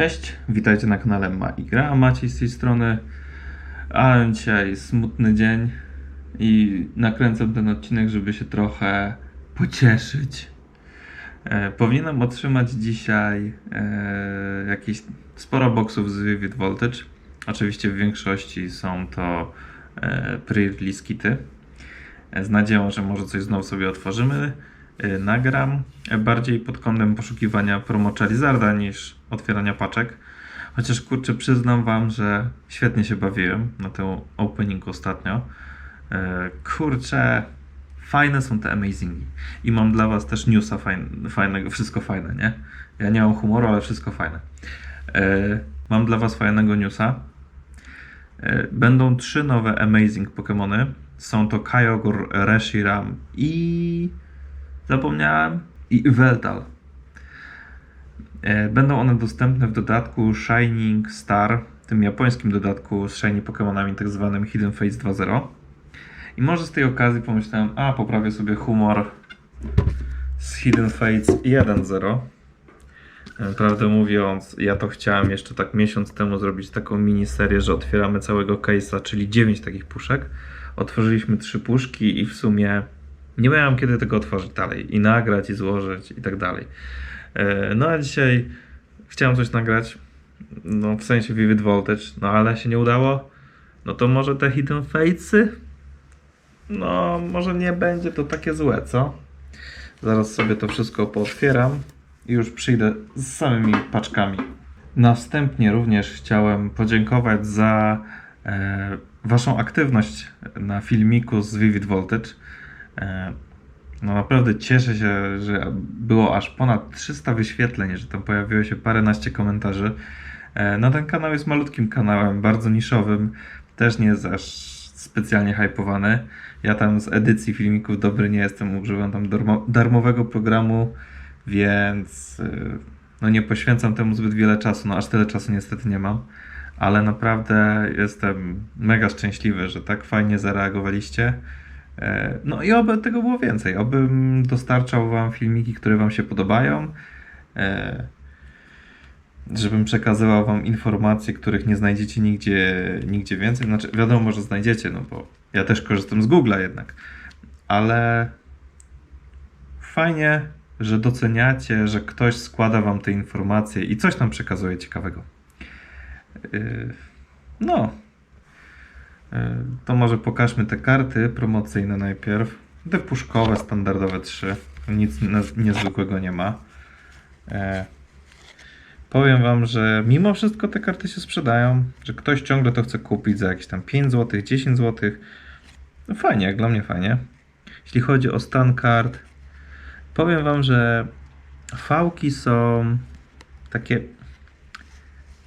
Cześć, witajcie na kanale Ma i Gra, Maciej z tej strony. Ale dzisiaj smutny dzień i nakręcam ten odcinek, żeby się trochę pocieszyć. E, powinienem otrzymać dzisiaj e, jakieś sporo boksów z Vivid Voltage. Oczywiście w większości są to e, pre-release kity. E, Z nadzieją, że może coś znowu sobie otworzymy. E, Nagram bardziej pod kątem poszukiwania promo Charizarda niż otwierania paczek. Chociaż kurczę, przyznam wam, że świetnie się bawiłem na tym opening ostatnio. E, Kurczę, fajne są te amazingi. I mam dla was też newsa fajn- fajnego, wszystko fajne, nie? Ja nie mam humoru, ale wszystko fajne. E, Mam dla was fajnego newsa. Będą trzy nowe Amazing Pokémony. Są to Kyogre, Reshiram i... Zapomniałem. I Yveltal. E, Będą one dostępne w dodatku Shining Star, tym japońskim dodatku z shiny Pokémonami, tak zwanym Hidden Fates 2.0. I może z tej okazji pomyślałem, a poprawię sobie humor z Hidden Fates 1.0. E, Prawdę mówiąc, ja to chciałem jeszcze tak miesiąc temu zrobić taką miniserię, że otwieramy całego case'a, czyli 9 takich puszek. Otworzyliśmy trzy puszki i w sumie nie miałem kiedy tego otworzyć dalej i nagrać i złożyć i tak dalej. E, No a dzisiaj chciałem coś nagrać, no w sensie Vivid Voltage, no ale się nie udało. No to może te Hidden Fatesy? No może nie będzie to takie złe, co? Zaraz sobie to wszystko pootwieram i już przyjdę z samymi paczkami. Następnie również chciałem podziękować za e, Waszą aktywność na filmiku z Vivid Voltage. E, no naprawdę cieszę się, że było aż ponad 300 wyświetleń, że tam pojawiło się paręnaście komentarzy. E, No ten kanał jest malutkim kanałem, bardzo niszowym, też nie jest aż specjalnie hypowany. Ja tam z edycji filmików dobry nie jestem, używam tam darmo, darmowego programu, więc y, no nie poświęcam temu zbyt wiele czasu, no aż tyle czasu niestety nie mam. Ale naprawdę jestem mega szczęśliwy, że tak fajnie zareagowaliście. E, No i oby tego było więcej. Obym dostarczał Wam filmiki, które Wam się podobają. E, Żebym przekazywał Wam informacje, których nie znajdziecie nigdzie, nigdzie więcej. Znaczy, wiadomo, że znajdziecie, no bo ja też korzystam z Google'a jednak. Ale fajnie, że doceniacie, że ktoś składa Wam te informacje i coś nam przekazuje ciekawego. Yy, No, E, To może pokażmy te karty promocyjne najpierw. Te puszkowe, standardowe trzy. Nic na- niezwykłego nie ma. E, powiem Wam, że mimo wszystko te karty się sprzedają, że ktoś ciągle to chce kupić za jakieś tam 5 zł, 10 zł. No fajnie, jak dla mnie fajnie. Jeśli chodzi o stan kart, powiem Wam, że fałki są takie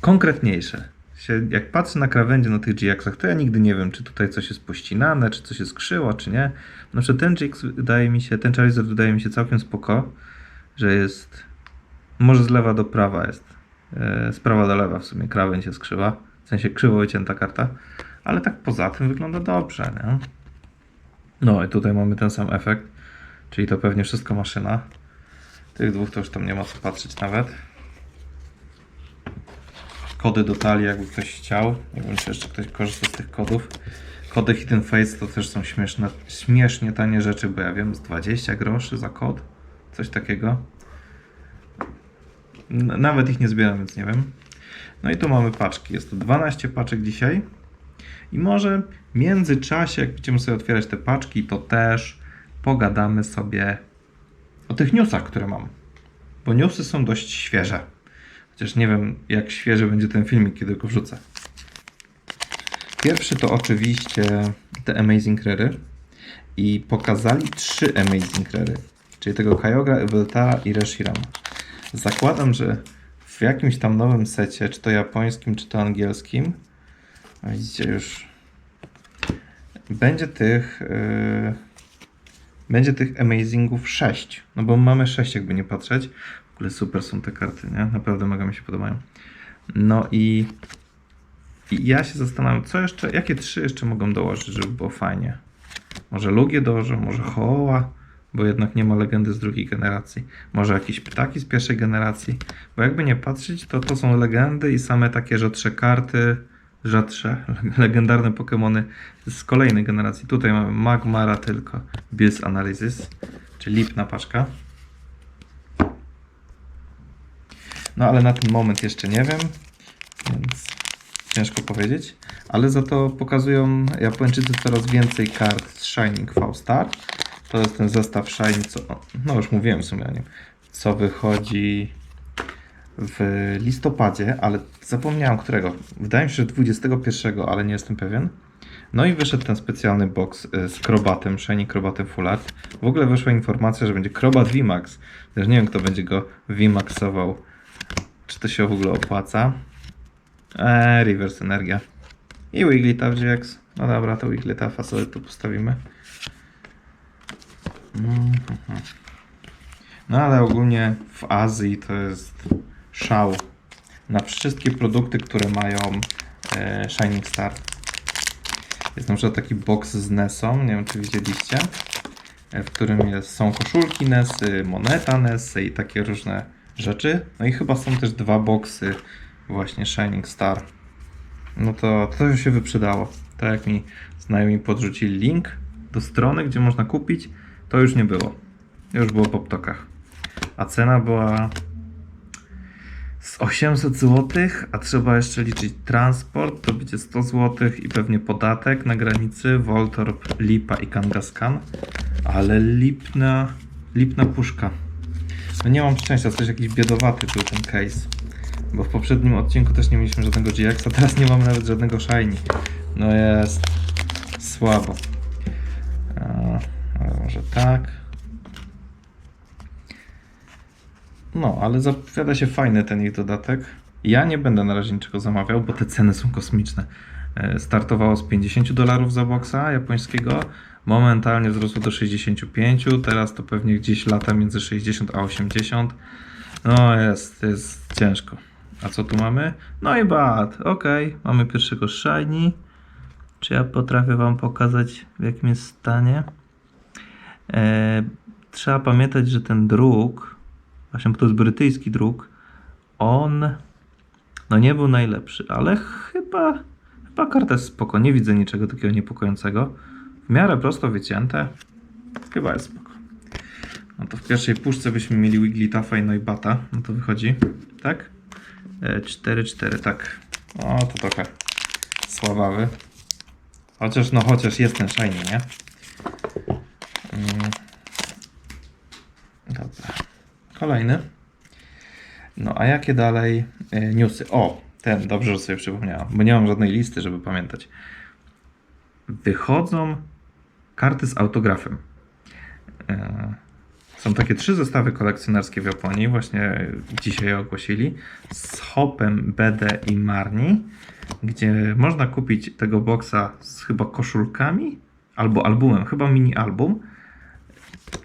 konkretniejsze. Się, jak patrzę na krawędzie na tych GX-ach, to ja nigdy nie wiem, czy tutaj coś jest pościnane, czy coś jest skrzyło, czy nie. Na przykład ten GX wydaje mi się, ten Charizard wydaje mi się całkiem spoko, że jest, może z lewa do prawa jest, e, z prawa do lewa w sumie krawędź jest krzywa, w sensie krzywo wycięta karta, ale tak poza tym wygląda dobrze, nie? No i tutaj mamy ten sam efekt, czyli to pewnie wszystko maszyna. Tych dwóch to już tam nie ma co patrzeć nawet kody do talii, jakby ktoś chciał. Nie wiem, czy jeszcze ktoś korzysta z tych kodów. Kody Hidden Fates to też są śmieszne, śmiesznie tanie rzeczy, bo ja wiem, z 20 groszy za kod, coś takiego. Nawet ich nie zbieram, więc nie wiem. No i tu mamy paczki. Jest to 12 paczek dzisiaj. I może w międzyczasie, jak będziemy sobie otwierać te paczki, to też pogadamy sobie o tych newsach, które mam. Bo newsy są dość świeże. Chociaż nie wiem, jak świeży będzie ten filmik, kiedy go wrzucę. Pierwszy to oczywiście te Amazing Rary. I pokazali trzy Amazing Rary. Czyli tego Kyogre, Yveltara i Reshirama. Zakładam, że w jakimś tam nowym secie, czy to japońskim, czy to angielskim, widzicie już, będzie tych, yy, będzie tych Amazingów 6. No bo mamy 6, jakby nie patrzeć. W ogóle super są te karty, nie? Naprawdę mega mi się podobają. No i, i ja się zastanawiam, co jeszcze, jakie trzy jeszcze mogą dołożyć, żeby było fajnie. Może Lugię dołożą, może Hoła, bo jednak nie ma legendy z drugiej generacji. Może jakieś ptaki z pierwszej generacji, bo jakby nie patrzeć, to to są legendy i same takie rzadsze karty, rzadsze, legendarne Pokémony z kolejnej generacji. Tutaj mamy Magmara tylko, Biz Analysis, czyli lipna paczka. No ale na ten moment jeszcze nie wiem, więc ciężko powiedzieć. Ale za to pokazują Japończycy coraz więcej kart z Shining V-Star. To jest ten zestaw Shining, co, no już mówiłem w sumie o nim, co wychodzi w listopadzie, ale zapomniałem którego. Wydaje mi się, że 21, ale nie jestem pewien. No i wyszedł ten specjalny box y, z Krobatem, Shiny Krobatem Full Art. W ogóle wyszła informacja, że będzie Krobat VMAX. Też nie wiem, kto będzie go VMAXował. Czy to się w ogóle opłaca? Eee, Reverse Energia. I Wigglytuff GX. No dobra, to Wigglytuffa sobie tu postawimy. Mhm. No ale ogólnie w Azji to jest szał na wszystkie produkty, które mają e, Shining Star. Jest na przykład taki box z Nesą, nie wiem czy widzieliście, e, w którym jest, są koszulki Nesy, moneta Nesy i takie różne rzeczy. No i chyba są też dwa boxy właśnie Shining Star. No to to się wyprzedało. Tak jak mi znajomi podrzucili link do strony, gdzie można kupić, to już nie było. Już było po ptokach. A cena była z 800 zł, a trzeba jeszcze liczyć transport, to będzie 100 zł i pewnie podatek na granicy, Voltorb, Lipa i Kangaskhan. Ale lipna, lipna puszka. No nie mam szczęścia, coś jakiś biedowaty był ten case. Bo w poprzednim odcinku też nie mieliśmy żadnego GX, a teraz nie mamy nawet żadnego Shiny. No jest słabo. A, może tak. No, ale zapowiada się fajny ten ich dodatek. Ja nie będę na razie niczego zamawiał, bo te ceny są kosmiczne. E, Startowało z 50 dolarów za boksa japońskiego, momentalnie wzrosło do 65, teraz to pewnie gdzieś lata między 60 a 80. No jest, jest ciężko. A co tu mamy? No i bad, ok, mamy pierwszego shiny. Czy ja potrafię Wam pokazać w jakim jest stanie? E, trzeba pamiętać, że ten druk, właśnie bo to jest brytyjski druk, on no nie był najlepszy, ale chyba, chyba karta jest spoko. Nie widzę niczego takiego niepokojącego. W miarę prosto wycięte. Chyba jest spoko. No to w pierwszej puszce byśmy mieli Wigglytuffa i Noibata. No to wychodzi, tak? 4-4, tak. O, to trochę słabawy. Chociaż, no chociaż jest ten shiny, nie? Mm. Dobra. Kolejny. No a jakie dalej e, newsy? O, ten, dobrze, że sobie przypomniałem, bo nie mam żadnej listy, żeby pamiętać. Wychodzą karty z autografem. E, Są takie trzy zestawy kolekcjonerskie w Japonii, właśnie dzisiaj ogłosili, z Hopem, BD i Marni, gdzie można kupić tego boxa z chyba koszulkami albo albumem, chyba mini album,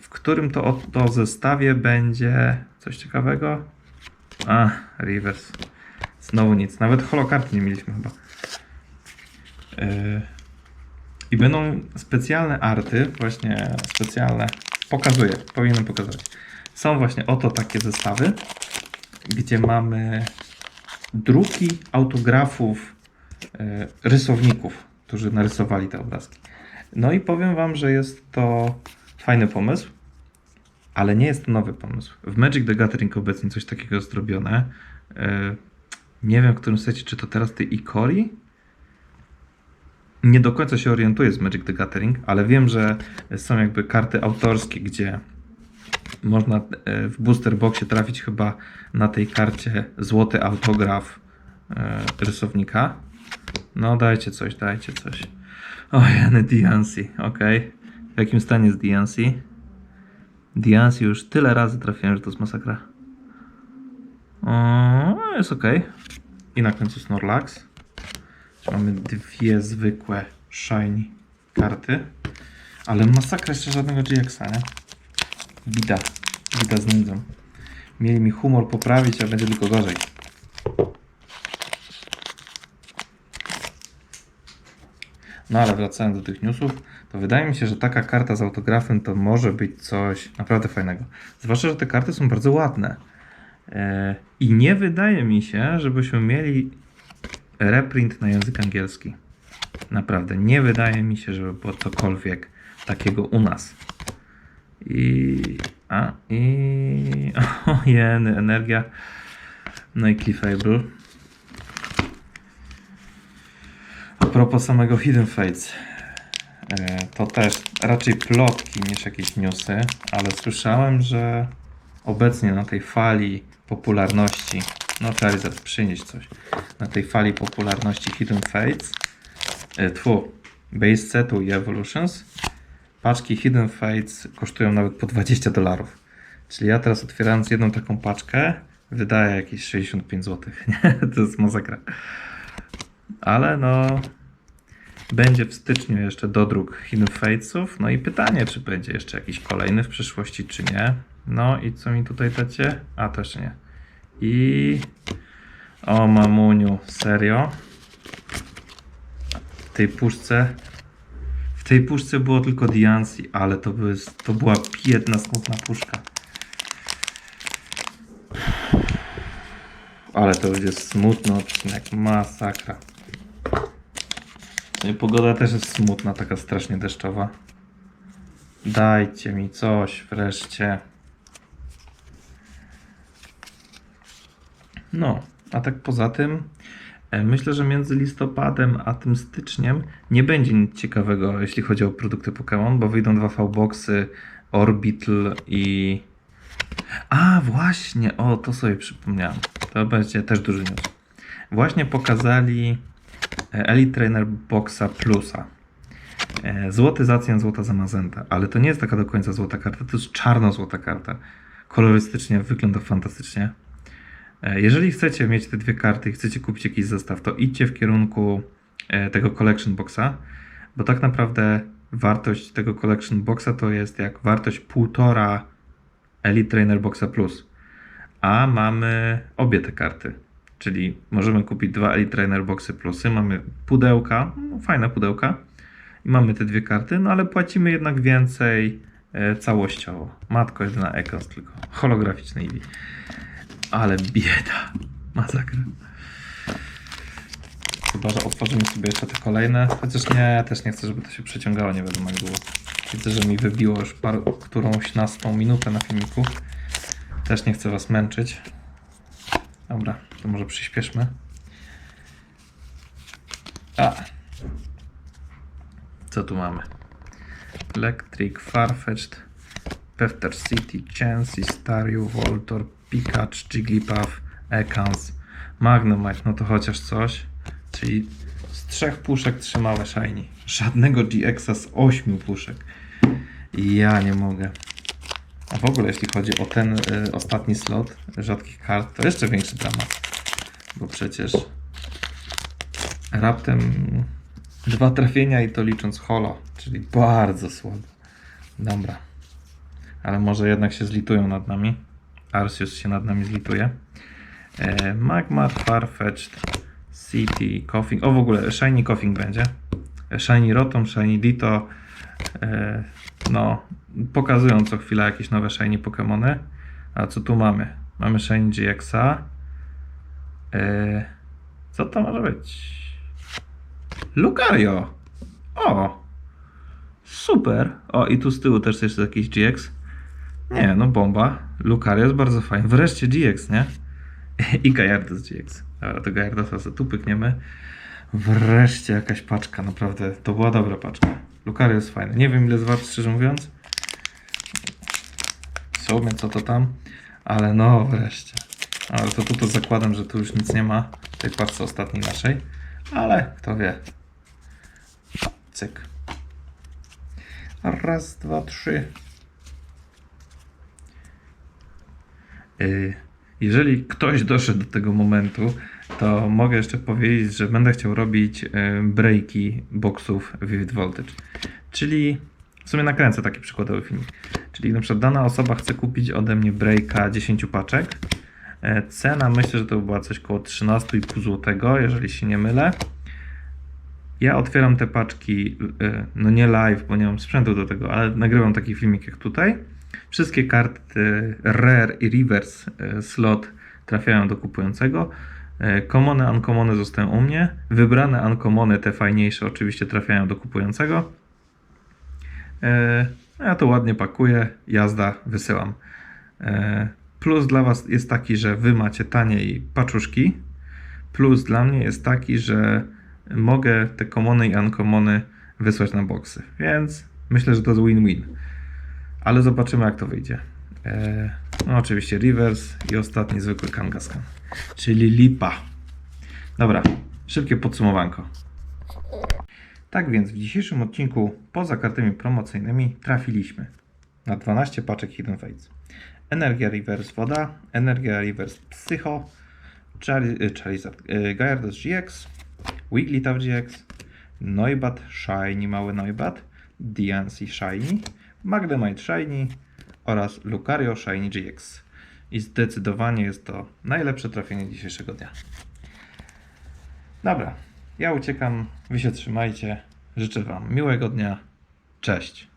w którym to oto zestawie będzie coś ciekawego. A, reverse. Znowu nic. Nawet holokarty nie mieliśmy chyba. Yy. I będą specjalne arty, właśnie specjalne. Pokazuję, powinienem pokazać. Są właśnie oto takie zestawy, gdzie mamy druki autografów e, rysowników, którzy narysowali te obrazki. No i powiem Wam, że jest to fajny pomysł, ale nie jest to nowy pomysł. W Magic the Gathering obecnie coś takiego jest zrobione. E, Nie wiem w którym secie, czy to teraz tej Ikori, nie do końca się orientuję z Magic the Gathering, ale wiem, że są jakby karty autorskie, gdzie można e, w booster boxie trafić chyba na tej karcie złoty autograf e, rysownika. No dajcie coś, dajcie coś. O, Jany Diancy, ok. W jakim stanie jest Diancy? Diancy już tyle razy trafiłem, że to jest masakra. O, jest ok. I na końcu Snorlax. Mamy dwie zwykłe shiny karty. Ale masakra jeszcze żadnego GX-a, nie? Bida. Bida z nędzą. Mieli mi humor poprawić, a będzie tylko gorzej. No ale wracając do tych newsów, to wydaje mi się, że taka karta z autografem to może być coś naprawdę fajnego. Zwłaszcza, że te karty są bardzo ładne. E, I nie wydaje mi się, żebyśmy mieli reprint na język angielski. Naprawdę, nie wydaje mi się, żeby było cokolwiek takiego u nas. I. A, i. O, jeny, energia. No i Cliffable. A propos samego Hidden Fates. e, To też raczej plotki niż jakieś newsy, ale słyszałem, że obecnie na tej fali popularności, no Charizard przynieść coś, na tej fali popularności Hidden Fates, e, tfu, base setu i Evolutions, paczki Hidden Fates kosztują nawet po 20 dolarów. Czyli ja teraz otwierając jedną taką paczkę, wydaję jakieś 65 zł. Nie? To jest masakra. Ale no, będzie w styczniu jeszcze dodruk Hidden Fatesów. No i pytanie, czy będzie jeszcze jakiś kolejny w przyszłości, czy nie. No i co mi tutaj dacie? A, to jeszcze nie. I... O mamuniu, serio? W tej puszce... W tej puszce było tylko Diancy, ale to, były, to była biedna, smutna puszka. Ale to będzie smutny odcinek, masakra. No i pogoda też jest smutna, taka strasznie deszczowa. Dajcie mi coś wreszcie. No, a tak poza tym, e, myślę, że między listopadem a tym styczniem nie będzie nic ciekawego, jeśli chodzi o produkty Pokémon, bo wyjdą dwa V-Boxy, Orbital i... A, właśnie, o, to sobie przypomniałem. To będzie też duży news. Właśnie pokazali e, Elite Trainer Boxa Plusa. E, Złoty Zacjan, złota Zamazenta, ale to nie jest taka do końca złota karta, to jest czarno-złota karta. Kolorystycznie wygląda fantastycznie. E, Jeżeli chcecie mieć te dwie karty i chcecie kupić jakiś zestaw, to idźcie w kierunku e, tego Collection Boxa, bo tak naprawdę wartość tego Collection Boxa to jest jak wartość półtora Elite Trainer Boxa Plus. A mamy obie te karty. Czyli możemy kupić dwa Elite Trainer Boxy Plusy, mamy pudełka, no, fajne pudełka i mamy te dwie karty, no ale płacimy jednak więcej e, całościowo. Matko jedyna Ecos tylko, holograficzny Eevee. Ale bieda, masakra. Chyba, że otworzymy sobie jeszcze te kolejne, chociaż nie, też nie chcę, żeby to się przeciągało, nie wiadomo jak było. Widzę, że mi wybiło już par, którąś nastą minutę na filmiku. Też nie chcę Was męczyć. Dobra, to może przyspieszmy. A. Co tu mamy? Electric, Farfetch'd, Pefter City, Chansey, Staryu, Voltor, Pikachu, Jigglypuff, Ekans, Magnemite, no to chociaż coś. Czyli z trzech puszek trzy małe shiny. Żadnego GX-a z ośmiu puszek. Ja nie mogę. A w ogóle jeśli chodzi o ten y, ostatni slot rzadkich kart, to jeszcze większy dramat. Bo przecież raptem dwa trafienia i to licząc holo, czyli bardzo słabo. Dobra. Ale może jednak się zlitują nad nami. Arceus się nad nami zlituje. E, Magmar, Farfetch'd, City, Coughing. O w ogóle Shiny Coughing będzie. E, Shiny Rotom, Shiny Ditto. E, no, pokazują co chwilę jakieś nowe Shiny Pokémony. A co tu mamy? Mamy Shiny GX-a. E, co to może być? Lucario! O! Super! O, i tu z tyłu też jest jakiś GX. Nie, no bomba. Lucario jest bardzo fajny. Wreszcie GX, nie? I Gajardos GX. Dobra, do Gajardosa sobie tu pykniemy. Wreszcie jakaś paczka, naprawdę. To była dobra paczka. Lucario jest fajny. Nie wiem ile zwart, szczerze mówiąc. W sumie co to tam. Ale no, wreszcie. Ale to tu to zakładam, że tu już nic nie ma w tej paczce ostatniej naszej. Ale kto wie. Cyk. Raz, dwa, trzy. Jeżeli ktoś doszedł do tego momentu, to mogę jeszcze powiedzieć, że będę chciał robić y, breaki boxów Vivid Voltage. Czyli w sumie nakręcę taki przykładowy filmik. Czyli na przykład dana osoba chce kupić ode mnie breaka 10 paczek. E, Cena myślę, że to była coś koło 13,5 zł, jeżeli się nie mylę. Ja otwieram te paczki, y, no nie live, bo nie mam sprzętu do tego, ale nagrywam taki filmik jak tutaj. Wszystkie karty Rare i Reverse y, slot trafiają do kupującego. Y, Commony, uncommony zostają u mnie. Wybrane uncommony, te fajniejsze oczywiście trafiają do kupującego. E, Ja to ładnie pakuję, jazda, wysyłam. E, Plus dla Was jest taki, że Wy macie taniej paczuszki. Plus dla mnie jest taki, że mogę te komony i uncommony wysłać na boksy. Więc myślę, że to jest win-win. Ale zobaczymy, jak to wyjdzie. E, No, oczywiście reverse i ostatni zwykły kangaskan, czyli lipa. Dobra, szybkie podsumowanko. Tak więc w dzisiejszym odcinku poza kartami promocyjnymi trafiliśmy na 12 paczek Hidden Fates. Energia Reverse Woda, Energia Reverse Psycho, Chari- Charizard, Gyarados GX, Wigglytuff GX, Noibat Shiny, mały Noibat, Diancie Shiny, Magnemite Shiny oraz Lucario Shiny GX. I zdecydowanie jest to najlepsze trafienie dzisiejszego dnia. Dobra, ja uciekam, wy się trzymajcie. Życzę Wam miłego dnia. Cześć.